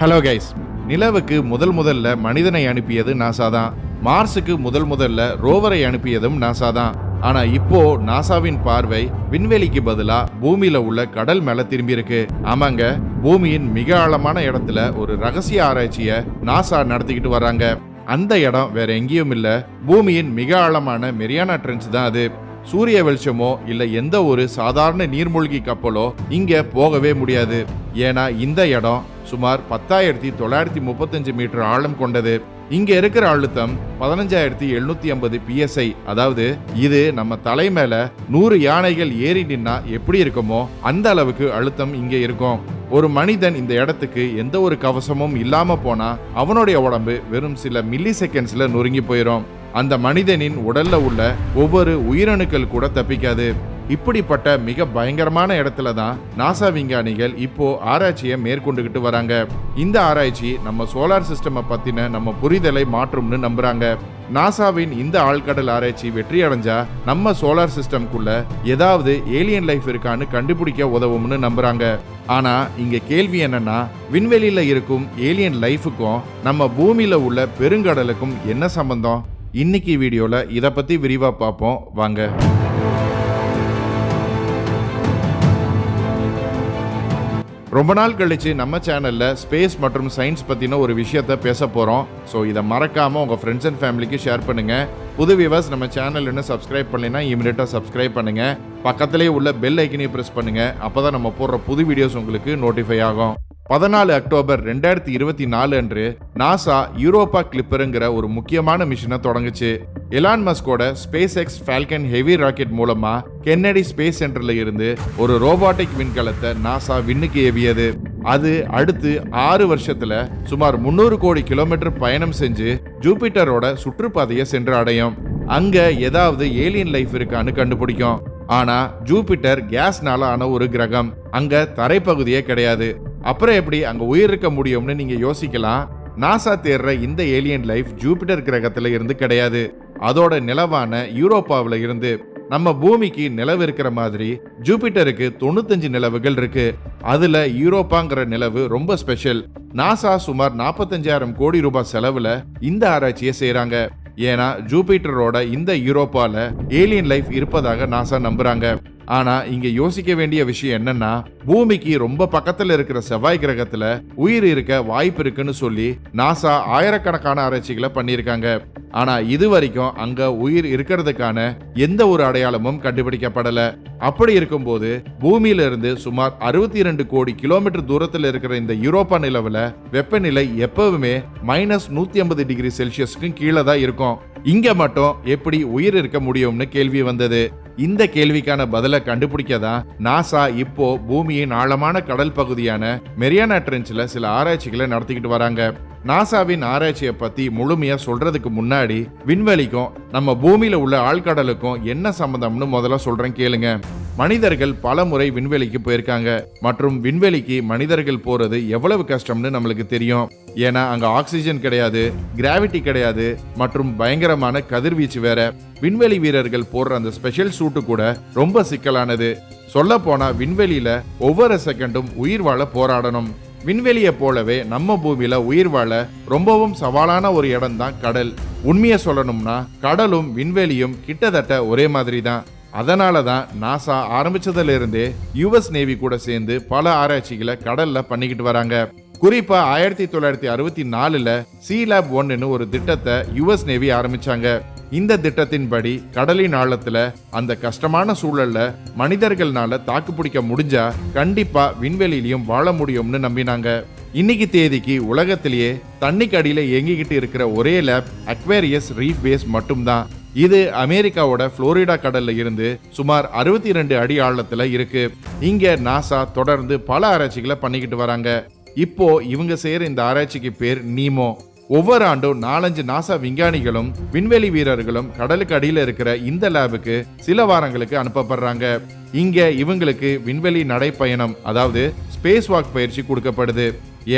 Hello guys நிலவுக்கு முதல் முதல்ல மனிதனை அனுப்பியது நாசா தான். மார்ஸுக்கு முதல் முதல்ல ரோவரை அனுப்பியதும் நாசா தான். ஆனா இப்போ நாசாவின் பார்வை விண்வெளிக்கு பதிலா பூமியில உள்ள கடல் மேல திரும்பி இருக்கு ஆமாங்க பூமியின் மிக ஆழமான இடத்துல ஒரு ரகசிய ஆராய்ச்சிய நாசா நடத்திக்கிட்டு வராங்க. அந்த இடம் வேற எங்கேயும் இல்ல. பூமியின் மிக ஆழமான மெரியானா ட்ரென்ச் தான் அது. சூரிய வெளிச்சமோ இல்ல எந்த ஒரு சாதாரண நீர்மூழ்கி கப்பலோ இங்க போகவே முடியாது. ஏன்னா இந்த இடம் சுமார் பத்தாயிரத்தி தொள்ளாயிரத்தி முப்பத்தஞ்சு மீட்டர் ஆழம் கொண்டது. இங்க இருக்கிற அழுத்தம் பதினஞ்சாயிரத்தி எழுநூத்தி ஐம்பது பிஎஸ்ஐ அதாவது இது நம்ம தலை மேல நூறு யானைகள் ஏறி நின்னா எப்படி இருக்குமோ அந்த அளவுக்கு அழுத்தம் இங்க இருக்கும். ஒரு மனிதன் இந்த இடத்துக்கு எந்த ஒரு கவசமும் இல்லாம போனா அவனுடைய உடம்பு வெறும் சில மில்லி செகண்ட்ஸ்ல நொறுங்கி போயிடும் அந்த மனிதனின் உடல்ல உள்ள ஒவ்வொரு உயிரணுக்கள் கூட தப்பிக்காது. இப்படிப்பட்ட மிக பயங்கரமான இடத்துல தான் நாசா விஞ்ஞானிகள் இப்போ ஆராய்ச்சியை மேற்கொண்டுகிட்டு வராங்க. இந்த ஆராய்ச்சி நம்ம சோலார் சிஸ்டமை பத்தின நம்ம புரிதலை மாற்றும்னு நம்புறாங்க. நாசாவின் இந்த ஆழ்கடல் ஆராய்ச்சி வெற்றி அடைஞ்சா நம்ம சோலார் சிஸ்டம்குள்ள ஏதாவது ஏலியன் லைஃப் இருக்கான்னு கண்டுபிடிக்க உதவும்னு நம்புறாங்க. ஆனா இங்க கேள்வி என்னன்னா விண்வெளியில இருக்கும் ஏலியன் லைஃபுக்கும் நம்ம பூமியில உள்ள பெருங்கடலுக்கும் என்ன சம்பந்தம்? இன்னைக்கு வீடியோவில் இதை பற்றி விரிவாக பார்ப்போம் வாங்க. ரொம்ப நாள் கழித்து நம்ம சேனலில் ஸ்பேஸ் மற்றும் சயின்ஸ் பற்றின ஒரு விஷயத்த பேச போகிறோம் ஸோ இதை மறக்காமல் உங்கள் ஃப்ரெண்ட்ஸ் அண்ட் ஃபேமிலிக்கு ஷேர் பண்ணுங்கள் புது வியூவர்ஸ் நம்ம சேனல் இன்னும் சப்ஸ்கிரைப் பண்ணலைன்னா இமீடியட்டாக சப்ஸ்கிரைப் பண்ணுங்க. பக்கத்திலே உள்ள பெல் ஐக்கனையும் ப்ரெஸ் பண்ணுங்கள் அப்போ தான் நம்ம போடுற புது வீடியோஸ் உங்களுக்கு நோட்டிஃபை ஆகும். பதினாலு அக்டோபர் ரெண்டாயிரத்தி இருபத்தி நாலு அன்று நாசா யூரோப்பா கிளிப்பருங்கிற ஒரு முக்கியமான மிஷனை தொடங்குச்சு. Elon மஸ்கோட Space X Falcon Heavy rocket மூலமா கென்னடி ஸ்பேஸ் சென்டர்ல இருந்து ஒரு ரோபாட்டிக் விண்கலத்தை நாசா விண்ணுக்கு ஏவியது. அது அடுத்து ஆறு வருஷத்துல சுமார் முன்னூறு கோடி கிலோமீட்டர் பயணம் செஞ்சு ஜூபிட்டரோட சுற்றுப்பாதையை சென்று அடையும். அங்க ஏதாவது ஏலியன் லைஃப் இருக்கான்னு கண்டுபிடிக்கும். ஆனா ஜூபிட்டர் கேஸ்னால ஆன ஒரு கிரகம். அங்க தரைப்பகுதியே கிடையாது. அப்புறம் எப்படி அங்கே உயிர் இருக்க முடியும்னு நீங்கள் யோசிக்கலாம். நாசா தேடுற இந்த ஏலியன் லைஃப் ஜூபிட்டர் கிரகத்தில் இருந்து கிடையாது. அதோட நிலவான யூரோப்பாவில் இருந்து நம்ம பூமிக்கு நிலவு இருக்கிற மாதிரி ஜூபிட்டருக்கு தொண்ணூத்தஞ்சு நிலவுகள் இருக்கு. அதுல யூரோப்பாங்கிற நிலவு ரொம்ப ஸ்பெஷல் நாசா சுமார் நாற்பத்தஞ்சாயிரம் கோடி ரூபாய் செலவுல இந்த ஆராய்ச்சியை செய்யறாங்க ஏன்னா ஜூபிட்டரோட இந்த யூரோப்பால ஏலியன் லைஃப் இருப்பதாக நாசா நம்புறாங்க. ஆனா இங்க யோசிக்க வேண்டிய விஷயம் என்னன்னா பூமிக்கு ரொம்ப பக்கத்துல இருக்கிற செவ்வாய் கிரகத்துல உயிர் இருக்க வாய்ப்பு இருக்குன்னு சொல்லி நாசா ஆயிரக்கணக்கான ஆராய்ச்சிகளை பண்ணியிருக்காங்க. ஆனா இது வரைக்கும் அங்க உயிர் இருக்கிறதுக்கான எந்த ஒரு அடையாளமும் கண்டுபிடிக்கப்படல. அப்படி இருக்கும்போது பூமியில இருந்து சுமார் அறுபத்தி இரண்டு கோடி கிலோமீட்டர் தூரத்தில் இருக்கிற இந்த யூரோப்பா நிலவுல வெப்பநிலை எப்பவுமே மைனஸ் நூத்தி ஐம்பது டிகிரி செல்சியஸ்க்கும் கீழே தான் இருக்கும். இங்க மட்டும் எப்படி உயிர் இருக்க முடியும்னு கேள்வி வந்தது. இந்த கேள்விக்கான பதிலை கண்டுபிடிக்க தான் நாசா இப்போ பூமியின் ஆழமான கடல் பகுதியான மெரியானா ட்ரென்ச்ல சில ஆராய்ச்சிகளை நடத்திக்கிட்டு வராங்க. நாசாவின் ஆராய்ச்சியை பத்தி முழுமையா சொல்றதுக்கு முன்னாடி விண்வெளிக்கும் நம்ம பூமியில உள்ள ஆழ்கடலுக்கும் என்ன சம்பந்தம்னு முதல்ல சொல்றேன் கேளுங்க. மனிதர்கள் பல முறை விண்வெளிக்கு போயிருக்காங்க. மற்றும் விண்வெளிக்கு மனிதர்கள் போறது எவ்வளவு கஷ்டம்னு நம்மளுக்கு தெரியும். ஏன்னா அங்கே ஆக்சிஜன் கிடையாது கிராவிட்டி கிடையாது மற்றும் பயங்கரமான கதிர்வீச்சு வேற. விண்வெளி வீரர்கள் போடுற அந்த ஸ்பெஷல் சூட்டு கூட ரொம்ப சிக்கலானது. சொல்ல போனா விண்வெளியில ஒவ்வொரு செகண்டும் உயிர் வாழ போராடணும். விண்வெளியை போலவே நம்ம பூமியில உயிர் வாழ ரொம்பவும் சவாலான ஒரு இடம் தான் கடல். உண்மையை சொல்லணும்னா கடலும் விண்வெளியும் கிட்டத்தட்ட ஒரே மாதிரி தான். அதனால தான் நாசா ஆரம்பிச்சதுல இருந்தே யுஎஸ் நேவி கூட சேர்ந்து பல ஆராய்ச்சிகளை கடல்ல பண்ணிக்கிட்டு வராங்க. குறிப்பா ஆயிரத்தி தொள்ளாயிரத்தி அறுபத்தி நாலுல சி லேப் ஒன்னு ஒரு திட்டத்தை யுஎஸ் நேவி ஆரம்பிச்சாங்க. இந்த திட்டத்தின்படி கடலின் ஆழத்துல அந்த கஷ்டமான சூழல்ல மனிதர்கள்னால தாக்குப்பிடிக்க முடிஞ்சா கண்டிப்பா விண்வெளியிலையும் வாழ முடியும்னு நம்பினாங்க. இன்னைக்கு தேதிக்கு உலகத்திலேயே தண்ணிக்கு அடியில இயங்கிக்கிட்டு இருக்கிற ஒரே லேப் அக்வேரியஸ் ரீஃப் பேஸ் மட்டும்தான். இது அமெரிக்காவோட புளோரிடா கடல்ல இருந்து சுமார் அறுபத்தி ரெண்டு அடி ஆழத்துல இருக்கு. இங்க நாசா தொடர்ந்து பல ஆராய்ச்சிகளை பண்ணிக்கிட்டு வராங்க. இப்போ இவங்க செய்யற இந்த ஆராய்ச்சிக்கு பேர் நீமோ. ஒவ்வொரு ஆண்டும் நாலஞ்சு நாசா விஞ்ஞானிகளும் விண்வெளி வீரர்களும் கடலுக்கு அடியில் இருக்கிற இந்த லேபுக்கு சில வாரங்களுக்கு அனுப்பப்படுறாங்க. இங்க இவங்களுக்கு விண்வெளி நடைப்பயணம் அதாவது ஸ்பேஸ் வாக் பயிற்சி கொடுக்கப்படுது.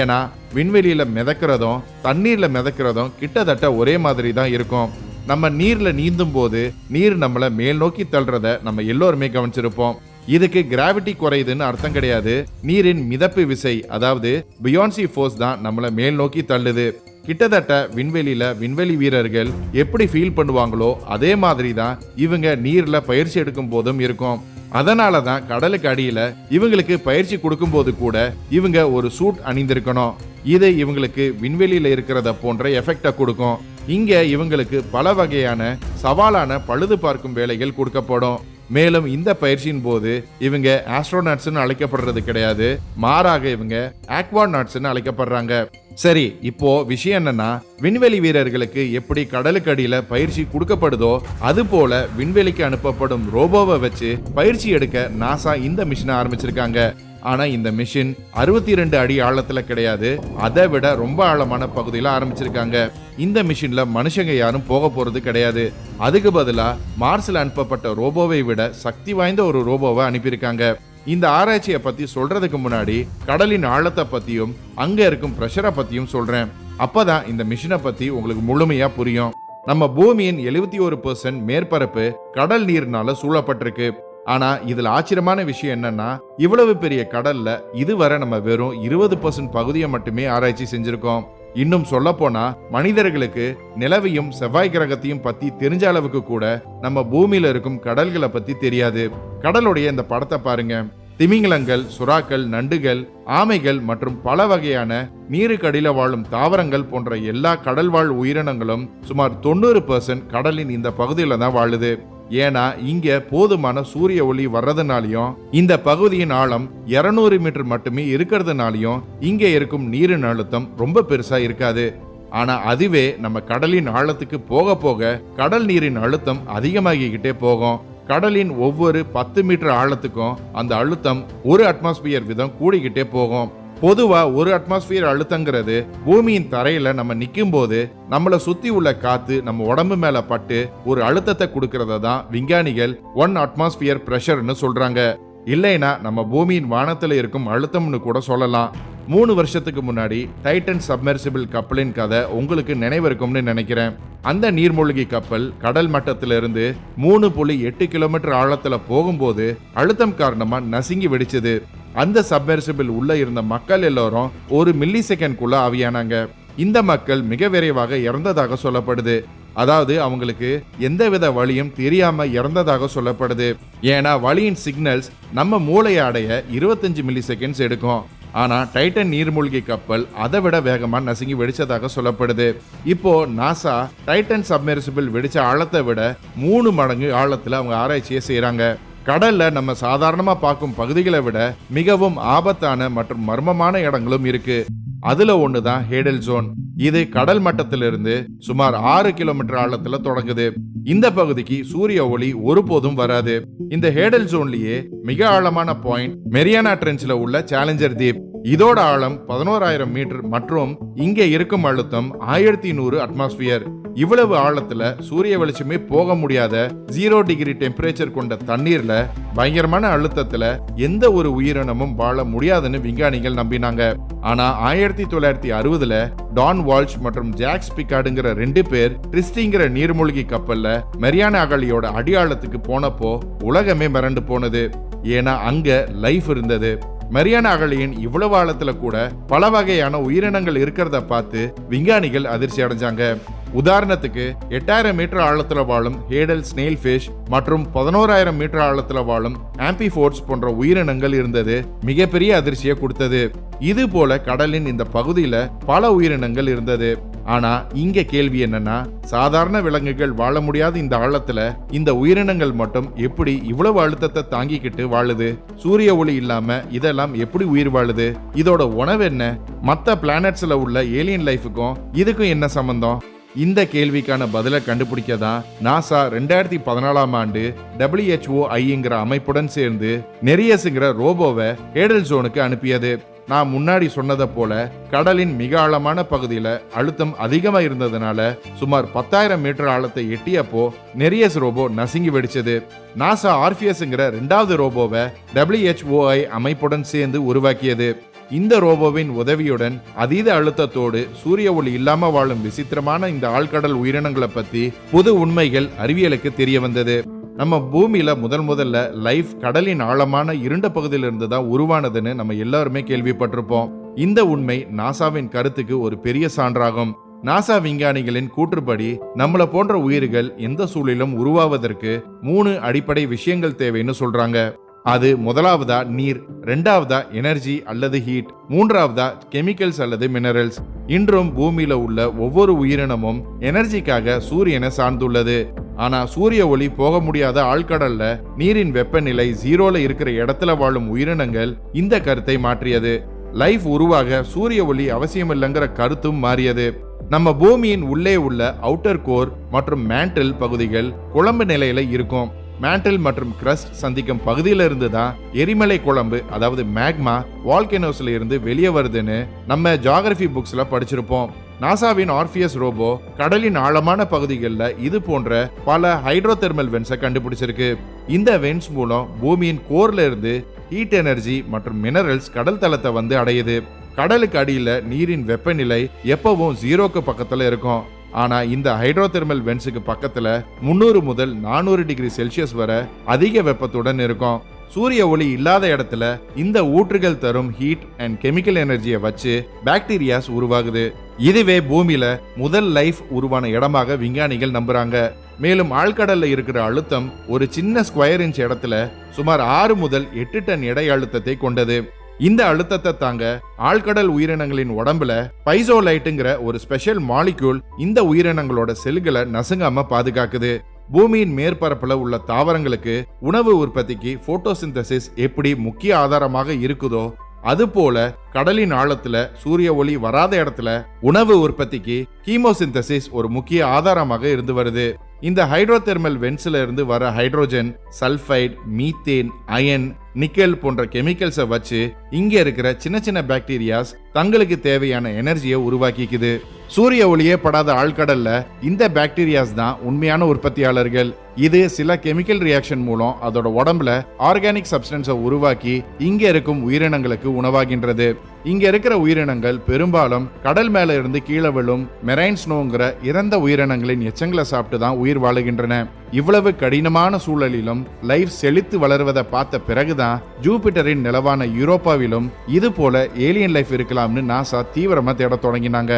ஏன்னா விண்வெளியில மிதக்கிறதும் தண்ணீர்ல மிதக்கிறதும் கிட்டத்தட்ட ஒரே மாதிரி தான் இருக்கும். நம்ம நீர்ல நீந்தும் போது நீர் நம்மளை மேல் நோக்கி தள்ளுறத நம்ம எல்லோருமே கவனிச்சிருப்போம். இதுக்கு கிராவிட்டி குறையுதுன்னு அர்த்தம் கிடையாது. நீரின் மிதப்பு விசை அதாவது பியான்சி ஃபோர்ஸ் தான் நம்மளை மேல் நோக்கி தள்ளுது. கிட்டத்தட்ட விண்வெளியில விண்வெளி வீரர்கள் எப்படி ஃபீல் பண்ணுவாங்களோ அதே மாதிரி தான் இவங்க நீர்ல பயிற்சி எடுக்கும் போதும் இருக்கும். அதனால தான் கடலுக்கு அடியில இவங்களுக்கு பயிற்சி கொடுக்கும்போது கூட இவங்க ஒரு சூட் அணிந்திருக்கணும். இது இவங்களுக்கு விண்வெளியில இருக்கிறத போன்ற எஃபெக்டை கொடுக்கும். இங்க இவங்களுக்கு பல வகையான சவாலான பழுது பார்க்கும் வேலைகள் கொடுக்கப்படும். மேலும் இந்த பயிற்சியின் போது இவங்க ஆஸ்ட்ரோநாட்ஸ்னு அழைக்கப்படுறது கிடையாது. மாறாக இவங்க ஆக்வாநாட்ஸ்னு அழைக்கப்படுறாங்க. சரி இப்போ விஷயம் என்னன்னா விண்வெளி வீரர்களுக்கு எப்படி கடலுக்கு அடியில பயிற்சி கொடுக்கப்படுதோ அது போல விண்வெளிக்கு அனுப்பப்படும் ரோபோவை வச்சு பயிற்சி எடுக்க நாசா இந்த மிஷினை ஆரம்பிச்சிருக்காங்க. ஆனால் இந்த மிஷின் அறுபத்தி ரெண்டு அடி ஆழத்தில் கிடையாது. அதை விட ரொம்ப ஆழமான பகுதியில் ஆரம்பிச்சிருக்காங்க. இந்த மிஷினில் மனுஷங்க யாரும் போக போகிறது கிடையாது. அதுக்கு பதிலாக மார்ஸில் அனுப்பப்பட்ட ரோபோவை விட சக்தி வாய்ந்த ஒரு ரோபோவை அனுப்பியிருக்காங்க. இந்த ஆராய்ச்சியை பற்றி சொல்கிறதுக்கு முன்னாடி கடலின் ஆழத்தை பற்றியும் அங்கே இருக்கும் ப்ரெஷரை பற்றியும் சொல்கிறேன் அப்போ தான் இந்த மிஷினை பற்றி உங்களுக்கு முழுமையாக புரியும். நம்ம பூமியின் எழுபத்தி ஒரு மேற்பரப்பு கடல் நீர்னால சூழப்பட்டிருக்கு. ஆனா இதுல ஆச்சரியமான விஷயம் என்னன்னா இவ்வளவு பெரிய கடல்ல இதுவரை நம்ம வெறும் இருபது பர்சன்ட் பகுதியை மட்டுமே ஆராய்ச்சி செஞ்சிருக்கோம். இன்னும் சொல்ல போனா மனிதர்களுக்கு நிலவையும் செவ்வாய் கிரகத்தையும் பத்தி தெரிஞ்ச அளவுக்கு கூட நம்ம பூமியில இருக்கும் கடல்களை பத்தி தெரியாது. கடலுடைய இந்த படத்தை பாருங்க. திமிங்கலங்கள் சுறாக்கள் நண்டுகள் ஆமைகள் மற்றும் பல வகையான நீருக்கடியில வாழும் தாவரங்கள் போன்ற எல்லா கடல்வாழ் உயிரினங்களும் சுமார் தொண்ணூறு கடலின் இந்த பகுதியில தான் வாழுது. ஏன்னா இங்க போதுமான சூரிய ஒளி வர்றதுனாலையும் இந்த பகுதியின் ஆழம் 200 மீட்டர் மட்டுமே இருக்கிறதுனாலையும் இங்க இருக்கும் நீரின் அழுத்தம் ரொம்ப பெருசா இருக்காது. ஆனா அதுவே நம்ம கடலின் ஆழத்துக்கு போக போக கடல் நீரின் அழுத்தம் அதிகமாகிக்கிட்டே போகும். கடலின் ஒவ்வொரு பத்து மீட்டர் ஆழத்துக்கும் அந்த அழுத்தம் ஒரு அட்மாஸ்பியர் வீதம் கூடிக்கிட்டே போகும். பொதுவாக ஒரு அட்மாஸ்பியர் அழுத்தங்கிறது பூமியின் தரையில் நம்ம நிற்கும் போது நம்மளை சுற்றி உள்ள காற்று நம்ம உடம்பு மேலே பட்டு ஒரு அழுத்தத்தை கொடுக்கறத தான் விஞ்ஞானிகள் ஒன் அட்மாஸ்பியர் ப்ரெஷர்னு சொல்கிறாங்க இல்லைனா நம்ம பூமியின் வானத்தில் இருக்கும் அழுத்தம்னு கூட சொல்லலாம். மூணு வருஷத்துக்கு முன்னாடி டைட்டன் சப்மெர்சிபிள் கப்பலின் கதை உங்களுக்கு நினைவிருக்கும்னு நினைக்கிறேன். அந்த நீர்மூழ்கி கப்பல் கடல் மட்டத்திலிருந்து மூணு புள்ளி எட்டு கிலோமீட்டர் ஆழத்தில் போகும்போது அழுத்தம் காரணமாக நசுங்கி வெடிச்சது. அந்த சப்மெர்சிபிள் உள்ள இருந்த மக்கள் எல்லோரும் ஒரு மில்லி செகண்ட்குள்ள ஆவியானாங்க இந்த மக்கள் மிக விரைவாக இறந்ததாக சொல்லப்படுது. அதாவது அவங்களுக்கு எந்தவித வழியும் தெரியாம இறந்ததாக சொல்லப்படுது. ஏன்னா வழியின் சிக்னல்ஸ் நம்ம மூளையை அடைய இருபத்தஞ்சு மில்லி செகண்ட்ஸ் எடுக்கும். ஆனா டைட்டன் நீர்மூழ்கி கப்பல் அதை விட வேகமா நசுங்கி வெடிச்சதாக சொல்லப்படுது. இப்போ நாசா டைட்டன் சப்மெர்சிபிள் வெடிச்ச ஆழத்தை விட மூணு மடங்கு ஆழத்துல அவங்க ஆராய்ச்சியை செய்கிறாங்க கடல்ல நம்ம சாதாரணமா பார்க்கும் பகுதிகளை விட மிகவும் ஆபத்தான மற்றும் மர்மமான இடங்களும் இருக்கு. அதுல ஒண்ணுதான் ஹேடல் ஜோன். இது கடல் மட்டத்திலிருந்து சுமார் ஆறு கிலோமீட்டர் ஆழத்துல தொடங்குது. இந்த பகுதிக்கு சூரிய ஒளி ஒருபோதும் வராது. இந்த ஹேடல் ஜோன்லயே மிக ஆழமான பாயிண்ட் மெரியானா ட்ரென்ச்ல உள்ள சேலஞ்சர் தீப். இதோட ஆழம் பதினோராயிரம் மீட்டர் மற்றும் இங்கே இருக்கும் அழுத்தம் ஆயிரத்தி நூறு அட்மாஸ்பியர் இவ்வளவு ஆழத்துல சூரிய வெளிச்சமே போக முடியாத ஜீரோ டிகிரி டெம்பரேச்சர் கொண்ட தண்ணீர்ல பயங்கரமான அழுத்தத்துல எந்த ஒரு உயிரினமும் வாழ முடியாதுன்னு விஞ்ஞானிகள் நம்பினாங்க. ஆனா ஆயிரத்தி தொள்ளாயிரத்தி அறுபதுல டான் வால்ஷ் மற்றும் ஜாக்ஸ் பிகாடுங்கிற ரெண்டு பேர் கிறிஸ்டிங்கிற நீர்மூழ்கி கப்பல்ல மெரியான அகழியோட அடியாழத்துக்கு போனப்போ உலகமே மிரண்டு போனது. ஏன்னா அங்க லைஃப் இருந்தது. மரியானா அகழியின் இவ்வளவு ஆழத்துல கூட பல வகையான உயிரினங்கள் இருக்கிறத பார்த்து விஞ்ஞானிகள் அதிர்ச்சி அடைஞ்சாங்க. உதாரணத்துக்கு எட்டாயிரம் மீட்டர் ஆழத்துல வாழும் ஹேடல் ஸ்னெயில் ஃபிஷ் மற்றும் பதினோராயிரம் மீட்டர் ஆழத்துல வாழும் ஆம்பிஃபோர்ட்ஸ் போன்ற உயிரினங்கள் இருந்தது மிகப்பெரிய அதிர்ச்சியை கொடுத்தது. இது போல கடலின் இந்த பகுதியில பல உயிரினங்கள் இருந்தது. ஆனா இங்க கேள்வி என்னன்னா சாதாரண விலங்குகள் வாழ முடியாத இந்த ஆழத்துல இந்த உயிரினங்கள் மட்டும் எப்படி இவ்வளவு அழுத்தத்தை தாங்கிக்கிட்டு வாழுது? சூரிய ஒளி இல்லாம இதெல்லாம் எப்படி உயிர் வாழுது? இதோட உணவு என்ன? மற்ற பிளானட்ஸ்ல உள்ள ஏலியன் லைஃபுக்கும் இதுக்கும் என்ன சம்பந்தம்? இந்த கேள்விக்கான பதிலை கண்டுபிடிக்க தான் நாசா ரெண்டாயிரத்தி பதினாலாம் ஆண்டு டபிள்யூஹெச்ஓ ஐங்கிற அமைப்புடன் சேர்ந்து நெரியஸுங்கிற ரோபோவை ஏடல் ஜோனுக்கு அனுப்பியது. நான் முன்னாடி சொன்னதை போல கடலின் மிக ஆழமான பகுதியில் அழுத்தம் அதிகமாக இருந்ததுனால சுமார் பத்தாயிரம் மீட்டர் ஆழத்தை எட்டியப்போ நெரியஸ் ரோபோ நசுங்கி வெடிச்சது. நாசா ஆர்பியஸ்ங்கிற ரெண்டாவது ரோபோவை டபிள்யூஹெச்ஓஐ அமைப்புடன் சேர்ந்து உருவாக்கியது. இந்த ரோபோவின் உதவியுடன் அதீத அழுத்தத்தோடு சூரிய ஒளி இல்லாம வாழும் விசித்திரமான இந்த ஆழ்கடல் உயிரினங்களை பத்தி புது உண்மைகள் அறிவியலுக்கு தெரிய வந்தது. நம்ம பூமியில் முதல் முதல்ல லைஃப் கடலின் ஆழமான இருண்ட பகுதியிலிருந்து தான் உருவானதுன்னு நம்ம எல்லாருமே கேள்விப்பட்டிருப்போம். இந்த உண்மை நாசாவின் கருத்துக்கு ஒரு பெரிய சான்றாகும். நாசா விஞ்ஞானிகளின் கூற்றுப்படி நம்மள போன்ற உயிர்கள் எந்த சூழலிலும் உருவாவதற்கு மூணு அடிப்படை விஷயங்கள் தேவைன்னு சொல்றாங்க. அது முதலாவதா நீர் ரெண்டாவதா எனர்ஜி அல்லது ஹீட் மூன்றாவதா கெமிக்கல்ஸ் அல்லது மினரல்ஸ் இன்றும் பூமியில உள்ள ஒவ்வொரு உயிரினமும் எனர்ஜிக்காக சூரியனை சார்ந்துள்ளது. ஆனா சூரிய ஒளி போக முடியாத ஆழ்கடல்ல நீரின் வெப்பநிலை ஜீரோல இருக்கிற இடத்துல வாழும் உயிரினங்கள் இந்த கருத்தை மாற்றியது. லைஃப் உருவாக சூரிய ஒளி அவசியமில்லைங்கிற கருத்தும் மாறியது. நம்ம பூமியின் உள்ளே உள்ள அவுட்டர் கோர் மற்றும் மேண்டில் பகுதிகள் குழம்பு நிலையில இருக்கும். மேண்டில் மற்றும் கிரஸ்ட் சந்திக்கும் பகுதியிலிருந்து தான் எரிமலை குழம்பு அதாவது மேக்மா வால்கேனோஸ்ல இருந்து வெளியே வருதுன்னு நம்ம ஜாகிரபி புக்ஸ்ல படிச்சிருப்போம். நாசாவின் ஆர்பியஸ் ரோபோ கடலின் ஆழமான பகுதிகளில் இது போன்ற பல ஹைட்ரோ தெர்மல் வென்ஸை கண்டுபிடிச்சிருக்கு. இந்த வென்ஸ் மூலம் பூமியின் கோர்ல இருந்து ஹீட் எனர்ஜி மற்றும் மினரல்ஸ் கடல் தளத்தை வந்து அடையுது. கடலுக்கு அடியில் நீரின் வெப்பநிலை எப்பவும் ஜீரோக்கு பக்கத்தில் இருக்கும். ஆனா இந்த ஹைட்ரோதெர்மல் வென்ஸுக்கு பக்கத்துல முந்நூறு முதல் நானூறு டிகிரி செல்சியஸ் வரை அதிக வெப்பத்துடன் இருக்கும். சூரிய ஒளி இல்லாத இடத்துல இந்த ஊற்றுகள் தரும் ஹீட் அண்ட் கெமிக்கல் எனர்ஜியை வச்சு பாக்டீரியாஸ் உருவாகுது. இதுவே பூமியில முதல் லைஃப் உருவான இடமாக விஞ்ஞானிகள் நம்புறாங்க. மேலும் ஆழ்கடல்ல இருக்கிற அழுத்தம் ஒரு சின்ன ஸ்கொயர் இன்ச் இடத்துல சுமார் ஆறு முதல் எட்டு டன் எடை அழுத்தத்தை கொண்டது. இந்த அழுத்தத்தை தாங்க ஆழ்கடல் உயிரினங்களின் உடம்புல பைசோலைட்டுங்கிற ஒரு ஸ்பெஷல் மாலிக்யூல் இந்த உயிரினங்களோட செல்களை நசுங்காம பாதுகாக்குது. பூமியின் மேற்பரப்பில் உள்ள தாவரங்களுக்கு உணவு உற்பத்திக்கு போட்டோசிந்தசிஸ் எப்படி முக்கிய ஆதாரமாக இருக்குதோ அதுபோல கடலின் ஆழத்துல சூரிய ஒளி வராத இடத்துல உணவு உற்பத்திக்கு கீமோசிந்தசிஸ் ஒரு முக்கிய ஆதாரமாக இருந்து வருது. இந்த ஹைட்ரோதெர்மல் வென்ஸ்ல இருந்து வர hydrogen sulphide methane iron nickel போன்ற கெமிக்கல்ஸை வச்சு இங்க இருக்கிற சின்ன சின்ன பாக்டீரியாஸ் தங்களுக்கு தேவையான எனர்ஜியை உருவாக்கிக்குது. சூரிய ஒளியே படாத ஆழ்கடல்ல இந்த பாக்டீரியாஸ் தான் உண்மையான உற்பத்தியாளர்கள். இது சில கெமிக்கல் ரியாக்ஷன் மூலம் அதோட உடம்புல ஆர்கானிக் சப்ஸ்டன்ஸை உருவாக்கி இங்க இருக்கும் உயிரினங்களுக்கு உணவாகின்றது. இங்க இருக்கிற உயிரினங்கள் பெரும்பாலும் கடல் மேல இருந்து கீழே விழும் மெரைன் ஸ்னோங்கிற இறந்த உயிரினங்களின் எச்சங்களை சாப்பிட்டு தான் உயிர் வாழுகின்றன. இவ்வளவு கடினமான சூழலிலும் லைஃப் செழித்து வளருவதை பார்த்த பிறகுதான் ஜூபிட்டரின் நிலவான யூரோப்பாவிலும் இது போல ஏலியன் லைஃப் இருக்கலாம் இருக்கலாம்னு நாசா தீவிரமாக தேட தொடங்கினாங்க.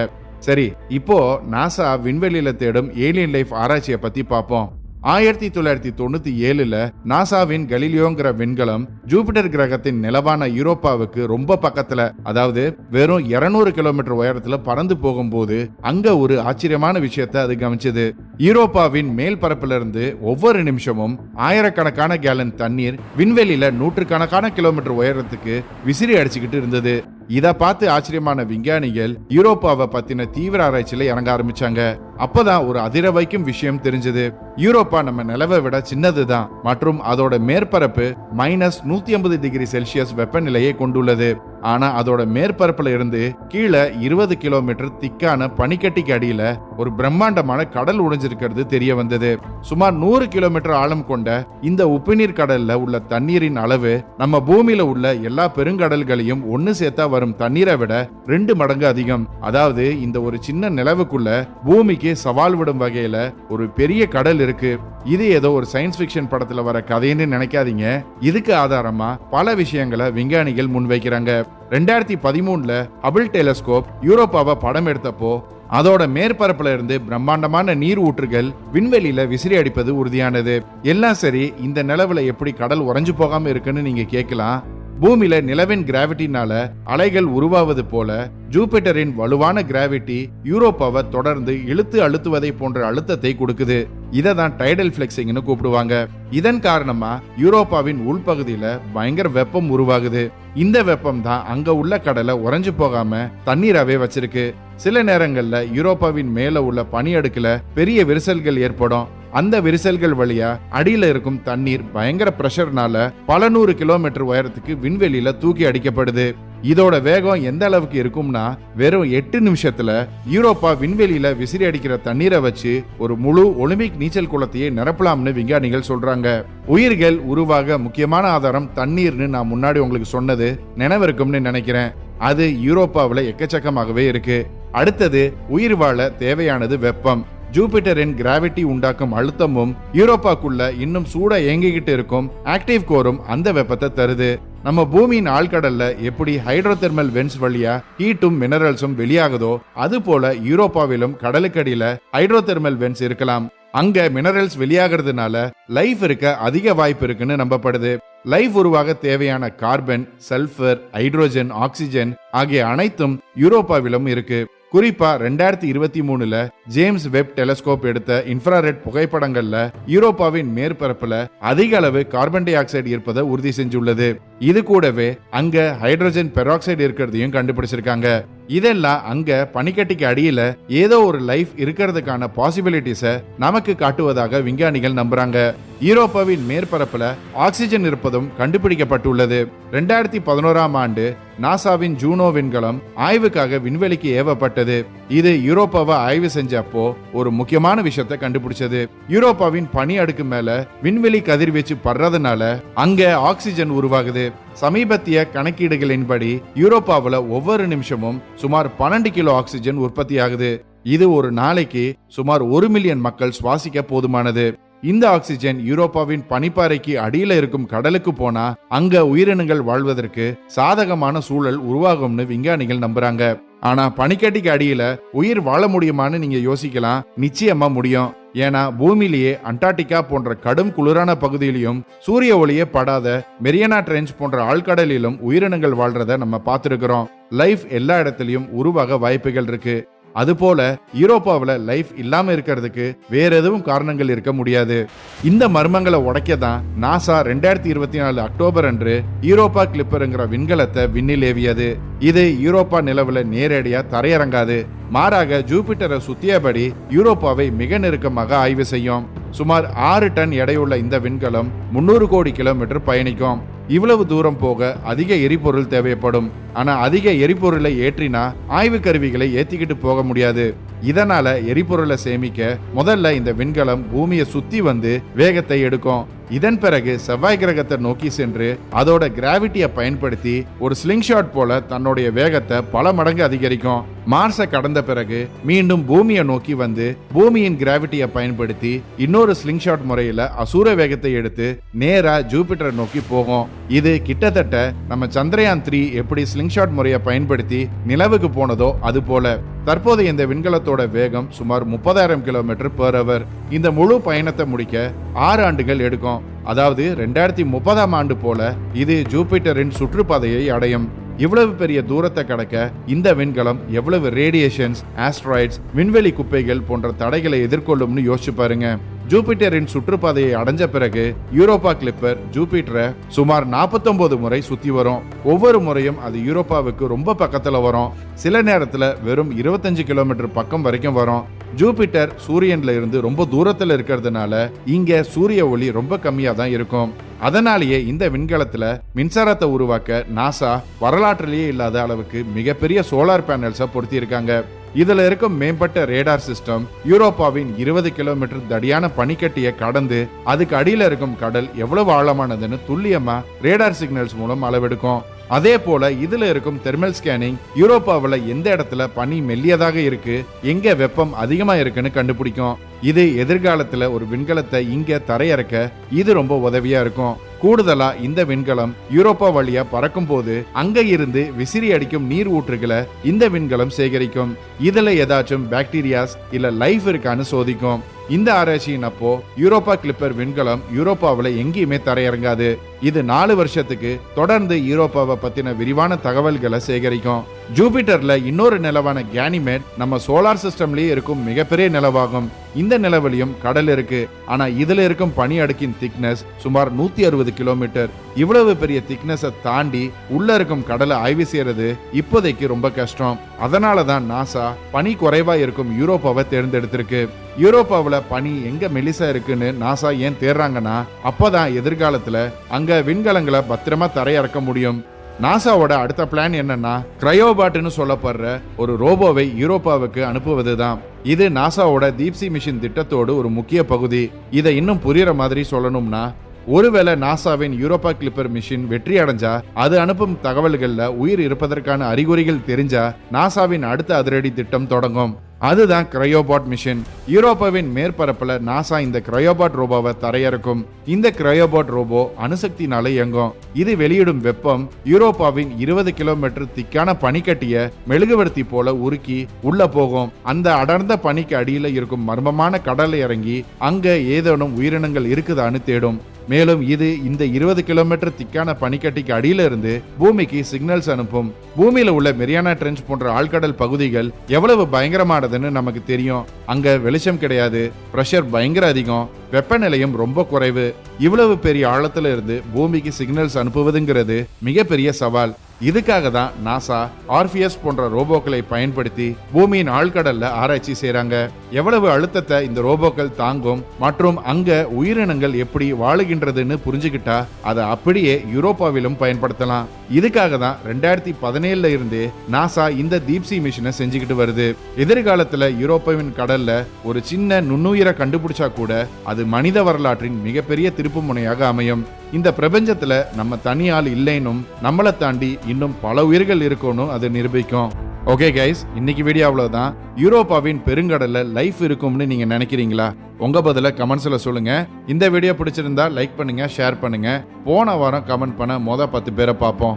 சரி இப்போ நாசா விண்வெளியில தேடும் ஏலியன் லைஃப் ஆராய்ச்சியை பத்தி பார்ப்போம். ஆயிரத்தி தொள்ளாயிரத்தி தொண்ணூத்தி ஏழுல நாசாவின் கலீலியோங்கிற விண்கலம் ஜூபிட்டர் கிரகத்தின் நிலவான யூரோப்பாவுக்கு ரொம்ப பக்கத்துல அதாவது வெறும் 200 கிலோமீட்டர் உயரத்துல பறந்து போகும்போது அங்க ஒரு ஆச்சரியமான விஷயத்தை அது கவனிச்சது. யூரோப்பாவின் மேல் பரப்புல இருந்து ஒவ்வொரு நிமிஷமும் ஆயிரக்கணக்கான கேலன் தண்ணீர் விண்வெளியில நூற்றுக்கணக்கான கிலோமீட்டர் உயரத்துக்கு விசிறி அடிச்சுக்கிட்டு இருந்தது. இதை பார்த்து ஆச்சரியமான விஞ்ஞானிகள் யூரோப்பாவை பத்தின தீவிர ஆராய்ச்சியில இறங்க ஆரம்பிச்சாங்க. அப்பதான் ஒரு அதிர வைக்கும் விஷயம் தெரிஞ்சது. யூரோப்பா நம்ம நிலவை விட சின்னதுதான். மற்றும் அதோட மேற்பரப்பு மைனஸ் நூத்தி ஐம்பது டிகிரி செல்சியஸ் வெப்பநிலையை கொண்டுள்ளது. ஆனா அதோட மேற்பரப்புல இருந்து கீழே இருபது கிலோமீட்டர் திக்கான பனிக்கட்டிக்கு அடியில ஒரு பிரம்மாண்டமான கடல் உடைஞ்சிருக்கிறது தெரிய வந்தது. சுமார் நூறு கிலோமீட்டர் ஆழம் கொண்ட இந்த உப்புநீர் கடல்ல உள்ள தண்ணீரின் அளவு நம்ம பூமியில உள்ள எல்லா பெருங்கடல்களையும் ஒன்னு சேர்த்தா வரும் தண்ணீரை விட ரெண்டு மடங்கு அதிகம். அதாவது இந்த ஒரு சின்ன நிலவுக்குள்ள பூமிக்கு சவால் விடும் வகையில ஒரு பெரிய கடல் இருக்கு. இது ஏதோ ஒரு சயின்ஸ் ஃபிக்ஷன் படத்துல வர கதைன்னு நினைக்காதீங்க. இதுக்கு ஆதாரமா பல விஷயங்களை விஞ்ஞானிகள் முன்வைக்கிறாங்க. ரெண்டாயிரத்தி பதிமூணுல ஹபிள் டெலஸ்கோப் யூரோப்பாவை படம் எடுத்தப்போ அதோட மேற்பரப்புல இருந்து பிரம்மாண்டமான நீர் ஊற்றுகள் விண்வெளியில விசிறி அடிப்பது உறுதியானது. எல்லாம் சரி இந்த நிலவுல எப்படி கடல் உறைஞ்சு போகாம இருக்குன்னு நீங்க கேட்கலாம். பூமியில நிலவின் கிராவிட்டினால அலைகள் உருவாவது போல ஜூபிட்டரின் வலுவான கிராவிட்டி யூரோப்பாவை தொடர்ந்து இழுத்து அழுத்துவதை போன்ற அழுத்தத்தை கொடுக்குது. இதை தான் டைடல் ஃபிளெக்சிங்னு கூப்பிடுவாங்க. இதன் காரணமா யூரோப்பாவின் உள்பகுதியில பயங்கர வெப்பம் உருவாகுது. இந்த வெப்பம் தான் அங்க உள்ள கடலை உறைஞ்சு போகாம தண்ணீராவே வச்சிருக்கு. சில நேரங்கள்ல யூரோப்பாவின் மேல உள்ள பனியடுக்குல பெரிய விரிசல்கள் ஏற்படும். அந்த விரிசல்கள் வழியா அடியில இருக்கும் தண்ணீர் பயங்கர பிரஷர்னால பல நூறு கிலோமீட்டர் உயரத்துக்கு விண்வெளியில தூக்கி அடிக்கப்படுது. இதோட வேகம் எந்த அளவுக்கு இருக்கும்னா வெறும் எட்டு நிமிஷத்துல யூரோப்பா விண்வெளியில விசிறி அடிக்கிற தண்ணீரை வச்சு ஒரு முழு ஒலிம்பிக் நீச்சல் குளத்தையே நிரப்பலாம்னு விஞ்ஞானிகள் சொல்றாங்க. உயிர்கள் உருவாக முக்கியமான ஆதாரம் தண்ணீர்னு நான் முன்னாடி உங்களுக்கு சொன்னது நினைவிருக்கும்னு நினைக்கிறேன். அது யூரோப்பாவில் எக்கச்சக்கமாகவே இருக்கு. அடுத்தது உயிர் வாழ தேவையானது வெப்பம். ஜூபிட்டரின் கிராவிட்டி உண்டாக்கும் அழுத்தமும் யூரோப்பாக்குள்ள இன்னும் சூட இயங்கிக்கிட்டு இருக்கும் ஆக்டிவ் கோரும் அந்த வெப்பத்தை தருது. நம்ம பூமியின் ஆழ்கடல்ல எப்படி ஹைட்ரோதெர்மல் வென்ஸ் வழியா ஹீட்டும் மினரல்ஸும் வெளியாகுதோ அது போல யூரோப்பாவிலும் கடலுக்கடியில ஹைட்ரோதெர்மல் வென்ஸ் இருக்கலாம். அங்க மினரல்ஸ் வெளியாகிறதுனால லைஃப் இருக்க அதிக வாய்ப்பு இருக்குன்னு நம்பப்படுது. லைஃப் உருவாக தேவையான கார்பன் சல்ஃபர் ஹைட்ரோஜன் ஆக்சிஜன் ஆகிய அனைத்தும் யூரோப்பாவிலும் இருக்கு. குறிப்பா ரெண்டாயிரத்தி இருபத்தி மூணுல ஜேம்ஸ் வெப் டெலஸ்கோப் எடுத்த இன்ஃப்ராரெட் புகைப்படங்கள்ல யூரோப்பாவின் மேற்பரப்புல அதிக அளவு கார்பன் டை ஆக்சைடு இருப்பதை உறுதி செஞ்சுள்ளது. இது கூடவே அங்க ஹைட்ரஜன் பெராக்சைடு இருக்கிறதையும் கண்டுபிடிச்சிருக்காங்க. இதெல்லாம் அங்க பனிக்கட்டிக்கு அடியில ஏதோ ஒரு லைஃப் இருக்கிறதுக்கான பாசிபிலிட்டிஸ நமக்கு காட்டுவதாக விஞ்ஞானிகள் நம்புறாங்க. யூரோப்பாவின் மேற்பரப்புல ஆக்சிஜன் இருப்பதும் கண்டுபிடிக்கப்பட்டுள்ளது. ரெண்டாயிரத்தி பதினோராம் ஆண்டு நாசாவின் ஜூனோ விண்கலம் ஆய்வுக்காக விண்வெளிக்கு ஏவப்பட்டது. இது யூரோப்பாவை ஆய்வு செஞ்சப்போ ஒரு முக்கியமான விஷயத்தை கண்டுபிடிச்சது. யூரோப்பாவின் பனி அடுக்கு மேல விண்வெளி கதிர்வீச்சு படுறதுனால அங்க ஆக்சிஜன் உருவாகுது. சமீபத்திய கணக்கீடுகளின்படி யூரோப்பாவுல ஒவ்வொரு நிமிஷமும் சுமார் பன்னெண்டு கிலோ ஆக்சிஜன் உற்பத்தி ஆகுது இது ஒரு நாளைக்கு சுமார் ஒரு மில்லியன் மக்கள் சுவாசிக்க போதுமானது. இந்த ஆக்சிஜன் யூரோப்பாவின் பனிப்பாறைக்கு அடியில இருக்கும் கடலுக்கு போனா அங்க உயிரினங்கள் வாழ்வதற்கு சாதகமான சூழல் உருவாகும்னு விஞ்ஞானிகள் நம்புறாங்க. ஆனா பனிக்கட்டிக்கு அடியில உயிர் வாழ முடியுமான்னு நீங்க யோசிக்கலாம். நிச்சயமா முடியும். ஏன்னா பூமியிலேயே அண்டார்டிகா போன்ற கடும் குளிரான பகுதியிலும் சூரிய ஒளியே படாத மெரியனா ட்ரெஞ்ச் போன்ற ஆழ்கடலிலும் உயிரினங்கள் வாழ்றத நம்ம பார்த்துருக்கிறோம். லைஃப் எல்லா இடத்துலயும் உருவாக வாய்ப்புகள் இருக்கு. அதுபோல யூரோப்பாவில் லைஃப் இல்லாம இருக்கிறதுக்கு வேற எதுவும் காரணங்கள் இருக்க முடியாது. இந்த மர்மங்களை உடைக்க தான் நாசா ரெண்டாயிரத்தி இருபத்தி நாலு அக்டோபர் அன்று யூரோப்பா கிளிப்பருங்கிற விண்கலத்தை விண்ணில் ஏவியது. இது யூரோப்பா நிலவுல நேரடியா தரையிறங்காது. மாறாக ஜூபிட்டரை சுத்தியபடி யூரோப்பாவை மிக நெருக்கமாக ஆய்வு செய்யும். சுமார் ஆறு டன் எடையுள்ள இந்த விண்கலம் முன்னூறு கோடி கிலோமீட்டர் பயணிக்கும். இவ்வளவு தூரம் போக அதிக எரிபொருள் தேவைப்படும். ஆனா அதிக எரிபொருளை ஏற்றினா ஆய்வு கருவிகளை ஏத்திக்கிட்டு போக முடியாது. இதனால எரிபொருளை சேமிக்க முதல்ல இந்த விண்கலம் பூமியை சுத்தி வந்து வேகத்தை எடுக்கும். இதன் பிறகு செவ்வாய் கிரகத்தை நோக்கி சென்று அதோட கிராவிட்டியை பயன்படுத்தி ஒரு ஸ்லிங் ஷாட் போல தன்னுடைய வேகத்தை பல மடங்கு அதிகரிக்கும். மார்ஸை கடந்த பிறகு மீண்டும் பூமியை நோக்கி வந்து பூமியின் கிராவிட்டியை பயன்படுத்தி இன்னொரு ஸ்லிங் ஷாட் முறையில அசூர வேகத்தை எடுத்து நேரா ஜூபிட்டரை நோக்கி போகும். இது கிட்டத்தட்ட நம்ம சந்திரயான் த்ரீ எப்படி ஸ்லிங் ஷாட் முறையை பயன்படுத்தி நிலவுக்கு போனதோ அது போல. தற்போது இந்த விண்கலத்தோட வேகம் சுமார் முப்பதாயிரம் கிலோமீட்டர் பெர் அவர் இந்த முழு பயணத்தை முடிக்க ஆறு ஆண்டுகள் எடுக்கும். அதாவது ரெண்டாயிரத்தி முப்பதாம் ஆண்டு போல இது ஜூபிட்டரின் சுற்றுப்பாதையை அடையும். இவ்வளவு பெரிய தூரத்தை கடக்க இந்த விண்கலம் எவ்வளவு ரேடியேஷன்ஸ் ஆஸ்ட்ராய்ட்ஸ் விண்வெளி குப்பைகள் போன்ற தடைகளை எதிர்கொள்ளும்னு யோசிச்சு பாருங்க. ஜூபிட்டரின் சுற்றுப்பாதையை அடைஞ்ச பிறகு யூரோப்பா கிளிப்பர் ஜூபிட்டரை சுமார் 49 முறை சுத்தி வரும். ஒவ்வொரு முறையும் அது யூரோப்பாவுக்கு ரொம்ப பக்கத்துல வரும். சில நேரத்துல வெறும் 25 கிலோமீட்டர் பக்கம் வரைக்கும் வரும். ஜூபிட்டர் சூரியன்ல இருந்து ரொம்ப தூரத்துல இருக்கிறதுனால இங்க சூரிய ஒளி ரொம்ப கம்மியா தான் இருக்கும். அதனாலேயே இந்த விண்கலத்துல மின்சாரத்தை உருவாக்க நாசா வரலாற்றிலேயே இல்லாத அளவுக்கு மிகப்பெரிய சோலார் பேனல்ஸை பொருத்தியிருக்காங்க. இதில் இருக்கும் மேம்பட்ட ரேடார் சிஸ்டம் யூரோப்பாவின் இருபது கிலோமீட்டர் தடியான பனிக்கட்டியை கடந்து அதுக்கு அடியில் இருக்கும் கடல் எவ்வளவு ஆழமானதுன்னு துல்லியமா ரேடார் சிக்னல்ஸ் மூலம் அளவெடுக்கும். அதே போல இதுல இருக்கும் தெர்மல் ஸ்கேனிங் யூரோப்பாவில் எந்த இடத்துல பனி மெல்லியதாக இருக்கு எங்க வெப்பம் அதிகமா இருக்குன்னு கண்டுபிடிக்கும். இது எதிர்காலத்துல ஒரு விண்கலத்தை இங்க தரையிறக்க இது ரொம்ப உதவியா இருக்கும். கூடுதலா இந்த விண்கலம் யூரோப்பா வழியா பறக்கும் போது அங்க இருந்து விசிறி அடிக்கும் நீர் ஊற்றுகளை இந்த விண்கலம் சேகரிக்கும். இதுல ஏதாச்சும் பாக்டீரியாஸ் இல்ல லைஃப் இருக்கான்னு சோதிக்கும். இந்த ஆராய்ச்சியின் அப்போ யூரோப்பா கிளிப்பர் விண்கலம் யூரோப்பாவில் எங்கேயுமே தரையிறங்காது. இது நாலு வருஷத்துக்கு தொடர்ந்து யூரோப்பாவை பத்தின விரிவான தகவல்களை சேகரிக்கும். ஜூபிட்டர்ல இன்னொரு நிலவான கேனிமேட் நம்ம சோலார் சிஸ்டம்லயே இருக்கும் மிகப்பெரிய நிலவாகும். இந்த நிலவிலையும் கடல் இருக்கு. ஆனா இதுல இருக்கும் பனி அடுக்கின் திக்னஸ் சுமார் நூத்தி அறுபது கிலோமீட்டர் இவ்வளவு பெரிய திக்னஸை தாண்டி உள்ள இருக்கும் கடலை ஆய்வு செய்யறது இப்போதைக்கு ரொம்ப கஷ்டம். அதனால தான் நாசா பனி குறைவா இருக்கும் யூரோப்பாவை தேர்ந்தெடுத்திருக்கு. யூரோப்பாவில் பனி எங்க மெலிசா இருக்குன்னு நாசா ஏன் தேடுறாங்கன்னா அப்போதான் எதிர்காலத்துல அங்க விண்கலங்களை பத்திரமா தரையிறக்க முடியும். நாசாவோட அடுத்த பிளான் என்னன்னா கிரையோபாட்னு சொல்லப்படுற ஒரு ரோபோவை யூரோப்பாவுக்கு அனுப்புவதுதான். இது நாசாவோட தீப்சி மிஷின் திட்டத்தோடு ஒரு முக்கிய பகுதி. இதை இன்னும் புரியற மாதிரி சொல்லணும்னா ஒருவேளை நாசாவின் யூரோப்பா கிளிப்பர் மிஷின் வெற்றி அடைஞ்சா அது அனுப்பும் தகவல்கள்ல உயிர் இருப்பதற்கான அறிகுறிகள் தெரிஞ்சா நாசாவின் அடுத்த அதிரடி திட்டம் தொடங்கும். அதுதான் கிரையோபாட் மிஷின் யூரோப்பாவின் மேற்பரப்புல நாசா இந்த கிரையோபாட் ரோபோவை தரையிறக்கும். இந்த கிரையோபாட் ரோபோ அணுசக்தினால இயங்கும். இது வெளியிடும் வெப்பம் யூரோப்பாவின் இருபது கிலோமீட்டர் திக்கான பனிக்கட்டிய மெழுகுவர்த்தி போல உருக்கி உள்ள போகும். அந்த அடர்ந்த பனிக்கு அடியில இருக்கும் மர்மமான கடலை இறங்கி அங்க ஏதேனும் உயிரினங்கள் இருக்குதான்னு தேடும். மேலும் இது இந்த இருபது கிலோமீட்டர் திக்கான பனிக்கட்டிக்கு அடியில இருந்து பூமிக்கு சிக்னல்ஸ் அனுப்பும். பூமியில உள்ள மெரியானா ட்ரெஞ்ச் போன்ற ஆழ்கடல் பகுதிகள் எவ்வளவு பயங்கரமானதுன்னு நமக்கு தெரியும். அங்க வெளிச்சம் கிடையாது பிரஷர் பயங்கர அதிகம் வெப்பநிலையும் ரொம்ப குறைவு. இவ்வளவு பெரிய ஆழத்துல இருந்து பூமிக்கு சிக்னல்ஸ் அனுப்புவதுங்கிறது மிகப்பெரிய சவால். இதுக்காக தான் நாசா ஆர்பிஎஸ் போன்ற ரோபோக்களை பயன்படுத்தி பூமியின் ஆழ்கடல்ல ஆராய்ச்சி செய்யறாங்க எவ்வளவு அழுத்தத்தை இந்த ரோபோக்கள் தாங்கும் மற்றும் அங்க உயிரினங்கள் எப்படி வாழுகின்றதுன்னு புரிஞ்சுக்கிட்டா அதை அப்படியே யூரோப்பாவிலும் பயன்படுத்தலாம். இதுக்காக தான் ரெண்டாயிரத்தி பதினேழுல இருந்து நாசா இந்த தீப்சி மிஷினை செஞ்சுக்கிட்டு வருது. எதிர்காலத்துல யூரோப்பாவின் கடல்ல ஒரு சின்ன நுண்ணுயிரை கண்டுபிடிச்சா கூட அது மனித வரலாற்றின் மிகப்பெரிய திருப்பு முனையாக அமையும். இந்த பிரபஞ்சத்துல நம்ம தனியால் இல்லைன்னும் நம்மளை தாண்டி இன்னும் பல உயிர்கள் இருக்கும்னு அது நிரூபிக்கும். ஓகே கைஸ் இன்னைக்கு வீடியோ அவ்வளோதான் யூரோப்பாவின் பெருங்கடல்ல லைஃப் இருக்கும்னு நீங்க நினைக்கிறீங்களா? உங்க பதில கமெண்ட்ஸ்ல சொல்லுங்க. இந்த வீடியோ பிடிச்சிருந்தா லைக் பண்ணுங்க ஷேர் பண்ணுங்க. போன வாரம் கமெண்ட் பண்ண மொதல் பத்து பேரை பார்ப்போம்.